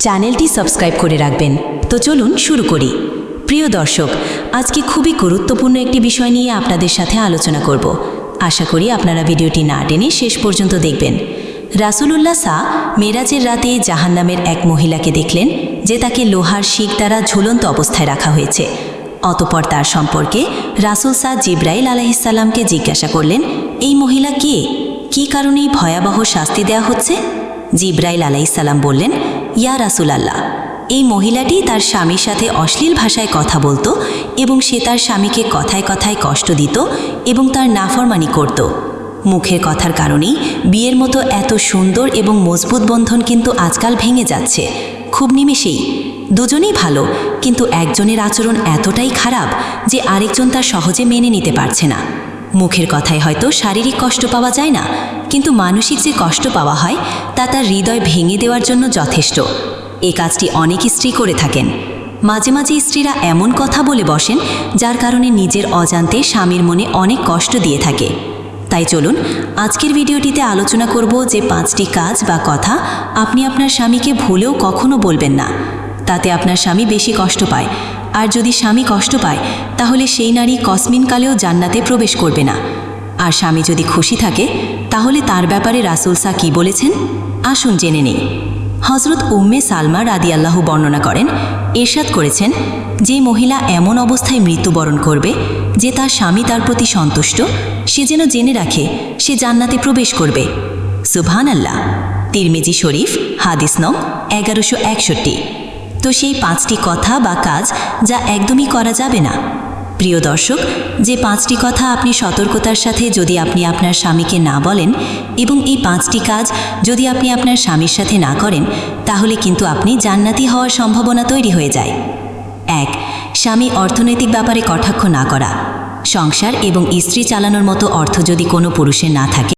চ্যানেলটি সাবস্ক্রাইব করে রাখবেন। তো চলুন শুরু করি। প্রিয় দর্শক, আজকে খুবই গুরুত্বপূর্ণ একটি বিষয় নিয়ে আপনাদের সাথে আলোচনা করব। আশা করি আপনারা ভিডিওটি না টেনে শেষ পর্যন্ত দেখবেন। রাসুলুল্লাহ শাহ মেরাজের রাতে জাহান্নামের এক মহিলাকে দেখলেন, যে তাকে লোহার শিক দ্বারা ঝুলন্ত অবস্থায় রাখা হয়েছে। অতপর তার সম্পর্কে রাসুল শাহ জিব্রাইল আলাহিসাল্লামকে জিজ্ঞাসা করলেন, এই মহিলা কে? কী কারণেই ভয়াবহ শাস্তি দেওয়া হচ্ছে? জিব্রাইল আলাইসাল্লাম বললেন ইয়া রাসুল আল্লাহ এই মহিলাটি তার স্বামীর সাথে অশ্লীল ভাষায় কথা বলতো এবং সে তার স্বামীকে কথায় কথায় কষ্ট দিত এবং তার নাফরমানি করত। মুখের কথার কারণেই বিয়ের মতো এত সুন্দর এবং মজবুত বন্ধন কিন্তু আজকাল ভেঙে যাচ্ছে। খুব নিমেষেই। দুজনেই ভালো, কিন্তু একজনের আচরণ এতটাই খারাপ যে আরেকজন তা সহজে মেনে নিতে পারছে না। মুখের কথায় হয়তো শারীরিক কষ্ট পাওয়া যায় না, কিন্তু মানসিক যে কষ্ট পাওয়া হয়, তা তার হৃদয় ভেঙে দেওয়ার জন্য যথেষ্ট। এ কাজটি অনেক স্ত্রী করে থাকেন। মাঝে মাঝে স্ত্রীরা এমন কথা বলে বসেন, যার কারণে নিজের অজান্তে স্বামীর মনে অনেক কষ্ট দিয়ে থাকে। তাই চলুন, আজকের ভিডিওটিতে আলোচনা করব যে পাঁচটি কাজ বা কথা আপনি আপনার স্বামীকে ভুলেও কখনো বলবেন না। তাতে আপনার স্বামী বেশি কষ্ট পায়। আর যদি স্বামী কষ্ট পায়, তাহলে সেই নারী কসমিনকালেও জান্নাতে প্রবেশ করবে না। আর স্বামী যদি খুশি থাকে, তাহলে তার ব্যাপারে রাসুল সা কী বলেছেন? আসুন জেনে নেই। হজরত উম্মে সালমা রাদি আল্লাহ বর্ণনা করেন, এরশাদ করেছেন, যে মহিলা এমন অবস্থায় মৃত্যুবরণ করবে, যে তার স্বামী তার প্রতি সন্তুষ্ট, সে যেন জেনে রাখে, সে জান্নাতে প্রবেশ করবে। সুবহান আল্লাহ তিরমিজি শরীফ, হাদিস নং এগারোশো একষট্টি। তো সেই পাঁচটি কথা বা কাজ যা একদমই করা যাবে না। প্রিয় দর্শক, যে পাঁচটি কথা আপনি সতর্কতার সাথে যদি আপনি আপনার স্বামীকে না বলেন এবং এই পাঁচটি কাজ যদি আপনি আপনার স্বামীর সাথে না করেন, তাহলে কিন্তু আপনি জান্নাতি হওয়ার সম্ভাবনা তৈরি হয়ে যায়। এক, স্বামী অর্থনৈতিক ব্যাপারে কটাক্ষ না করা। সংসার এবং স্ত্রী চালানোর মতো অর্থ যদি কোনো পুরুষের না থাকে